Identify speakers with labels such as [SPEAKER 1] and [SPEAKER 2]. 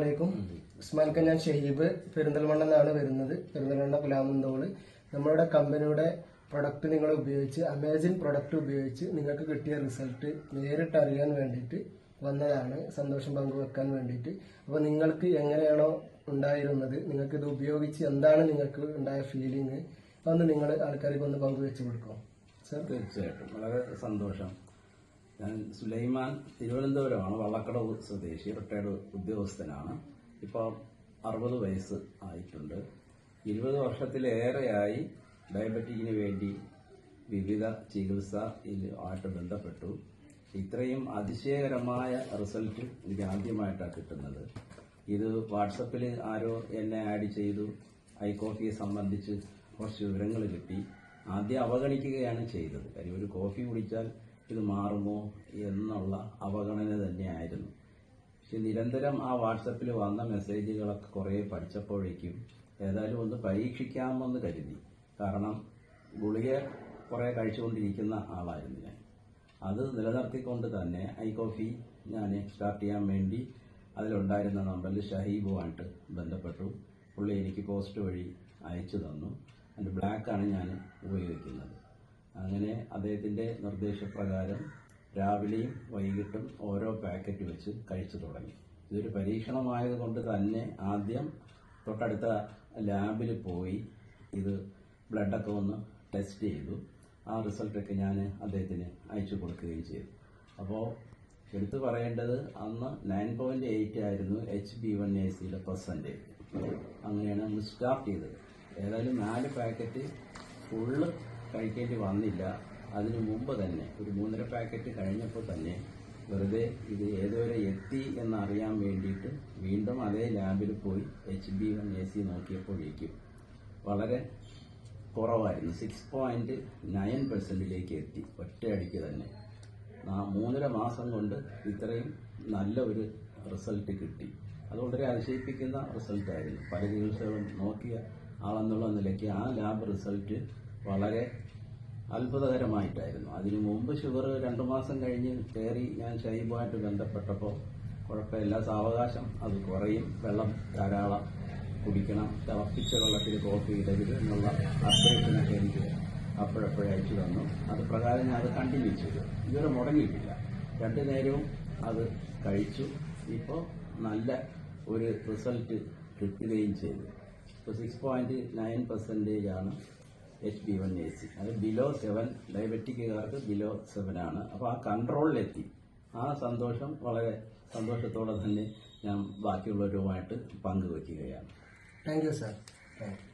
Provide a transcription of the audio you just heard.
[SPEAKER 1] അലൈക്കും ഉസ്മാൻക്ക് ഞാൻ ഷഹീബ് പെരിന്തൽമണ്ണ നിന്നാണ് വരുന്നത്. പെരിന്തൽമണ്ണ ഗുലാമന്തോൾ നമ്മളുടെ കമ്പനിയുടെ പ്രൊഡക്റ്റ് നിങ്ങൾ ഉപയോഗിച്ച് അമേസിൻ പ്രൊഡക്റ്റ് ഉപയോഗിച്ച് നിങ്ങൾക്ക് കിട്ടിയ റിസൾട്ട് നേരിട്ട് അറിയാൻ വേണ്ടിയിട്ട് വന്നതാണ്. സന്തോഷം പങ്കുവെക്കാൻ വേണ്ടിയിട്ട്. അപ്പോൾ നിങ്ങൾക്ക് എങ്ങനെയാണോ ഉണ്ടായിരുന്നത്? നിങ്ങൾക്ക് ഇത് ഉപയോഗിച്ച് എന്താണ് നിങ്ങൾക്ക് ഉണ്ടായ ഫീലിംഗ് അതൊന്ന് നിങ്ങൾ ആൾക്കാർക്ക് ഒന്ന് പങ്കുവെച്ച് കൊടുക്കും സർ
[SPEAKER 2] തീർച്ചയായിട്ടും. വളരെ സന്തോഷം. ഞാൻ സുലൈമാൻ തിരുവനന്തപുരമാണ് വള്ളക്കടവ് സ്വദേശി റിട്ടയർഡ് ഉദ്യോഗസ്ഥനാണ്. ഇപ്പോൾ അറുപത് വയസ്സ് ആയിട്ടുണ്ട്. ഇരുപത് വർഷത്തിലേറെയായി ഡയബറ്റിക്കിന് വേണ്ടി വിവിധ ചികിത്സ ആയിട്ട് ബന്ധപ്പെട്ടു. ഇത്രയും അതിശയകരമായ റിസൾട്ട് എനിക്ക് ആദ്യമായിട്ടാണ് കിട്ടുന്നത്. ഇത് വാട്സപ്പിൽ ആരോ എന്നെ ആഡ് ചെയ്തു. ഐ കോഫിയെ സംബന്ധിച്ച് കുറച്ച് വിവരങ്ങൾ കിട്ടി. ആദ്യം അവഗണിക്കുകയാണ് ചെയ്തത്. കാര്യം ഒരു കോഫി കുടിച്ചാൽ ഇത് മാറുമോ എന്നുള്ള അവഗണന തന്നെയായിരുന്നു. പക്ഷെ നിരന്തരം ആ വാട്സപ്പിൽ വന്ന മെസ്സേജുകളൊക്കെ കുറേ പഠിച്ചപ്പോഴേക്കും ഏതായാലും ഒന്ന് പരീക്ഷിക്കാമെന്ന് കരുതി. കാരണം ഗുളിക കുറേ കഴിച്ചുകൊണ്ടിരിക്കുന്ന ആളായിരുന്നു ഞാൻ. അത് നിലനിർത്തിക്കൊണ്ട് തന്നെ ഐ കോഫി ഞാൻ സ്റ്റാർട്ട് ചെയ്യാൻ വേണ്ടി അതിലുണ്ടായിരുന്ന നമ്പറിൽ ഷഹീബുമായിട്ട് ബന്ധപ്പെട്ടു. പുള്ളി എനിക്ക് പോസ്റ്റ് വഴി അയച്ചു തന്നു. അതിന്റെ ബ്ലാക്കാണ് ഞാൻ ഉപയോഗിക്കുന്നത്. അങ്ങനെ അദ്ദേഹത്തിന്റെ നിർദ്ദേശപ്രകാരം രാവിലെയും വൈകിട്ടും ഓരോ പാക്കറ്റ് വെച്ച് കഴിച്ചു തുടങ്ങി. ഇതൊരു പരീക്ഷണമായതുകൊണ്ട് തന്നെ ആദ്യം തൊട്ടടുത്ത ലാബിൽ പോയി ഇത് ബ്ലഡൊക്കെ ഒന്ന് ടെസ്റ്റ് ചെയ്തു. ആ റിസൾട്ടൊക്കെ ഞാൻ അദ്ദേഹത്തിന് അയച്ചു കൊടുക്കുകയും ചെയ്തു. അപ്പോൾ എടുത്തു പറയേണ്ടത് അന്ന് നയൻ പോയിന്റ് എയ്റ്റ് ആയിരുന്നു എച്ച് ബി വൺ എ സിയുടെ പെർസെന്റേജ് അങ്ങനെയാണ് നമ്മൾ സ്റ്റാർട്ട് ചെയ്തത്. ഏതായാലും നാല് പാക്കറ്റ് ഫുള്ള് കഴിക്കേണ്ടി വന്നില്ല. അതിനു മുമ്പ് തന്നെ ഒരു മൂന്നര പാക്കറ്റ് കഴിഞ്ഞപ്പോൾ തന്നെ വെറുതെ ഇത് ഏതുവരെ എത്തി എന്നറിയാൻ വേണ്ടിയിട്ട് വീണ്ടും അതേ ലാബിൽ പോയി H B one A C നോക്കിയപ്പോഴേക്കും വളരെ കുറവായിരുന്നു. സിക്സ് പോയിന്റ് നയൻ പെർസെന്റിലേക്ക് എത്തി ഒറ്റയടിക്ക് തന്നെ. മൂന്നര മാസം കൊണ്ട് ഇത്രയും നല്ല ഒരു റിസൾട്ട് കിട്ടി. അത് വളരെ അതിശയിപ്പിക്കുന്ന റിസൾട്ടായിരുന്നു പല ചികിത്സകളും നോക്കിയ ആളെന്നുള്ള നിലയ്ക്ക് ആ ലാബ് റിസൾട്ട് വളരെ അത്ഭുതകരമായിട്ടായിരുന്നു. അതിനു മുമ്പ് ഷുഗർ രണ്ടു മാസം കഴിഞ്ഞ് കയറി ഞാൻ ഷൈബുമായിട്ട് ബന്ധപ്പെട്ടപ്പോൾ കുഴപ്പമില്ല സാവകാശം അത് കുറയും. വെള്ളം ധാരാളം കുടിക്കണം. തിളപ്പിച്ച വെള്ളത്തിൽ കോഫി ഇടരുത് എന്നുള്ള അപ്ഡേഷനൊക്കെ എനിക്ക് അപ്പോഴപ്പോഴേ അയച്ചു തന്നു. അത് പ്രകാരം ഞാൻ അത് കണ്ടിന്യൂ ചെയ്തു. ഇതുവരെ മുടങ്ങിയിട്ടില്ല. രണ്ടു നേരവും അത് കഴിച്ചു. ഇപ്പോൾ നല്ല ഒരു റിസൾട്ട് കിട്ടുകയും ചെയ്തു. ഇപ്പോൾ സിക്സ് പോയിന്റ് നയൻ പെർസെന്റേജ് ആണ് H B one A C അത് ബിലോ സെവൻ ഡയബറ്റിക്കുകാർക്ക് ബിലോ സെവൻ ആണ്. അപ്പോൾ ആ കൺട്രോളിലെത്തി ആ സന്തോഷം വളരെ സന്തോഷത്തോടെ തന്നെ ഞാൻ ബാക്കിയുള്ളവരുമായിട്ട് പങ്കുവയ്ക്കുകയാണ്
[SPEAKER 1] thank you sir. Thank you.